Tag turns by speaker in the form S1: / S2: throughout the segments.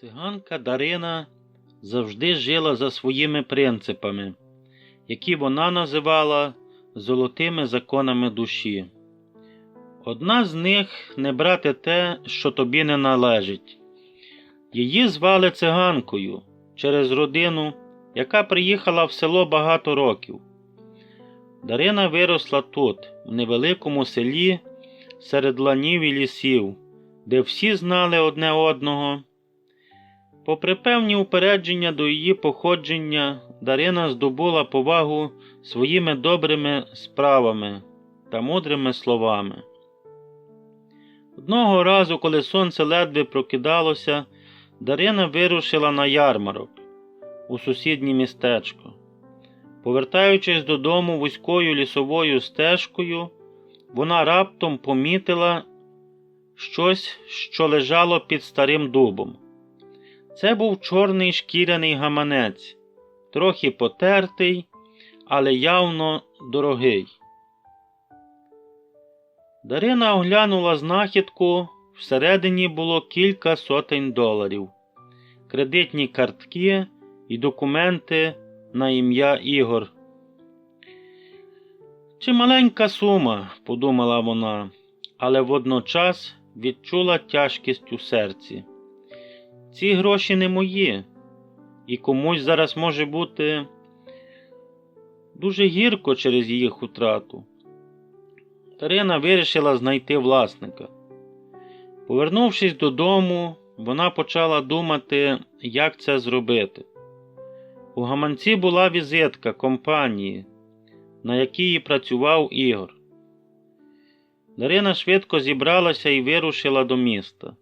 S1: Циганка Дарина завжди жила за своїми принципами, які вона називала золотими законами душі. Одна з них не брати те, що тобі не належить. Її звали циганкою через родину, яка приїхала в село багато років. Дарина виросла тут, в невеликому селі, серед ланів і лісів, де всі знали одне одного. Попри певні упередження до її походження, Дарина здобула повагу своїми добрими справами та мудрими словами. Одного разу, коли сонце ледве прокидалося, Дарина вирушила на ярмарок у сусіднє містечко. Повертаючись додому вузькою лісовою стежкою, вона раптом помітила щось, що лежало під старим дубом. Це був чорний шкіряний гаманець, трохи потертий, але явно дорогий. Дарина оглянула знахідку, всередині було кілька сотень доларів, кредитні картки і документи на ім'я Ігор. Чималенька сума, подумала вона, але водночас відчула тяжкість у серці. Ці гроші не мої, і комусь зараз може бути дуже гірко через їх утрату. Тарина вирішила знайти власника. Повернувшись додому, вона почала думати, як це зробити. У гаманці була візитка компанії, на якій працював Ігор. Дарина швидко зібралася і вирушила до міста.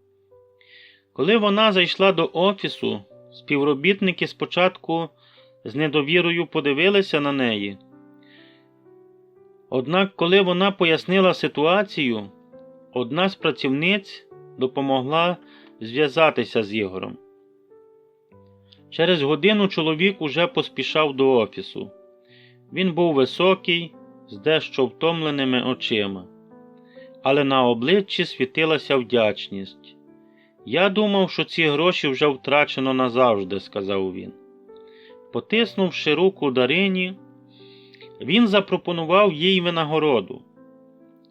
S1: Коли вона зайшла до офісу, співробітники спочатку з недовірою подивилися на неї. Однак, коли вона пояснила ситуацію, одна з працівниць допомогла зв'язатися з Ігорем. Через годину чоловік уже поспішав до офісу. Він був високий, з дещо втомленими очима, але на обличчі світилася вдячність. Я думав, що ці гроші вже втрачено назавжди, сказав він. Потиснувши руку Дарині, він запропонував їй винагороду,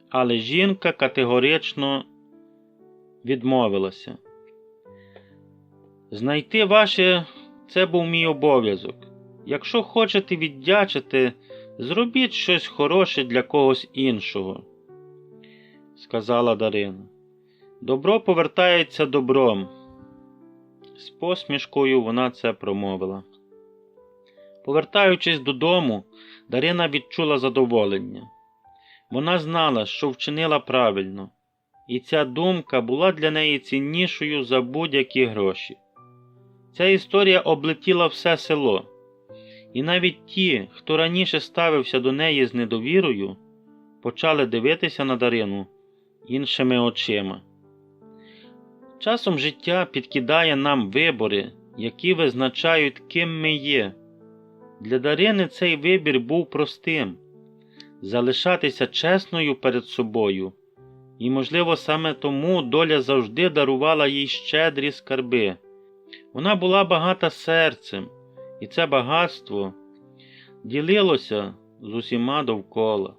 S1: але жінка категорично відмовилася. Знайти ваше це був мій обов'язок. Якщо хочете віддячити, зробіть щось хороше для когось іншого, сказала Дарина. Добро повертається добром. З посмішкою вона це промовила. Повертаючись додому, Дарина відчула задоволення. Вона знала, що вчинила правильно, і ця думка була для неї ціннішою за будь-які гроші. Ця історія облетіла все село, і навіть ті, хто раніше ставився до неї з недовірою, почали дивитися на Дарину іншими очима. Часом життя підкидає нам вибори, які визначають, ким ми є. Для Дарини цей вибір був простим залишатися чесною перед собою, і, можливо, саме тому доля завжди дарувала їй щедрі скарби. Вона була багата серцем, і це багатство ділилося з усіма довкола.